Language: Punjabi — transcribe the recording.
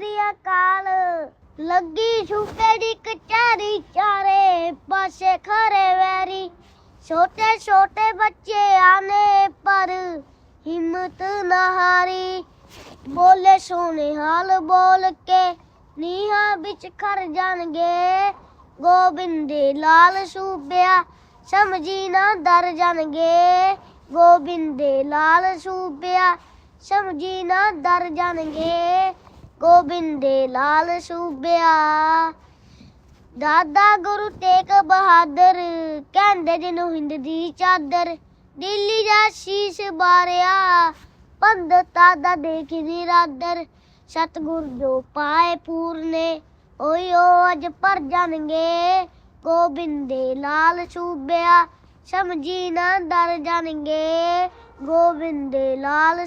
ਸ੍ਰੀ ਅਕਾਲ। ਲੱਗੀ ਛੁਪੇ ਦੀ ਕਚਾਰੀ ਚਾਰੇ ਪਾਸੇ ਖਰੇ ਵੈਰੀ। ਛੋਟੇ ਛੋਟੇ ਬੱਚੇ ਆਨੇ ਪਰ ਹਿੰਮਤ ਨਾ ਹਾਰੀ। ਬੋਲੇ ਸੋਨੇ ਹਾਲ ਬੋਲ ਕੇ ਨੀਹਾਂ ਵਿੱਚ ਖੜ ਜਾਣਗੇ। ਗੋਬਿੰਦੇ ਲਾਲ ਸੂਬਿਆ ਸਮਝੀ ਨਾ ਡਰ ਜਾਣਗੇ। ਗੋਬਿੰਦੇ ਲਾਲ ਸੂਬਿਆ ਸਮਝੀ ਨਾ ਡਰ ਜਾਣਗੇ। ਗੋਬਿੰਦੇ ਲਾਲ ਸੂਬਿਆ। ਦਾਦਾ ਗੁਰੂ ਤੇਗ ਬਹਾਦਰ ਕਹਿੰਦੇ ਜਿਹਨੂੰ ਹਿੰਦ ਦੀ ਚਾਦਰ, ਦਿੱਲੀ ਦਾ ਸ਼ੀਸ਼ ਬਾਰਿਆ, ਪੰਡਤਾਂ ਦਾ ਦੇਖ ਨਿਰਾਦਰ ਸਤਗੁਰ ਜੋ ਪਾਏ ਪੂਰਨੇ ਓਯੋ ਅਜ ਪਰ ਜਾਣਗੇ। ਗੋਬਿੰਦੇ ਲਾਲ ਸੂਬਿਆ, ਸਮਝੀ ਨਾ ਡਰ ਜਾਣਗੇ। ਗੋਬਿੰਦੇ ਲਾਲ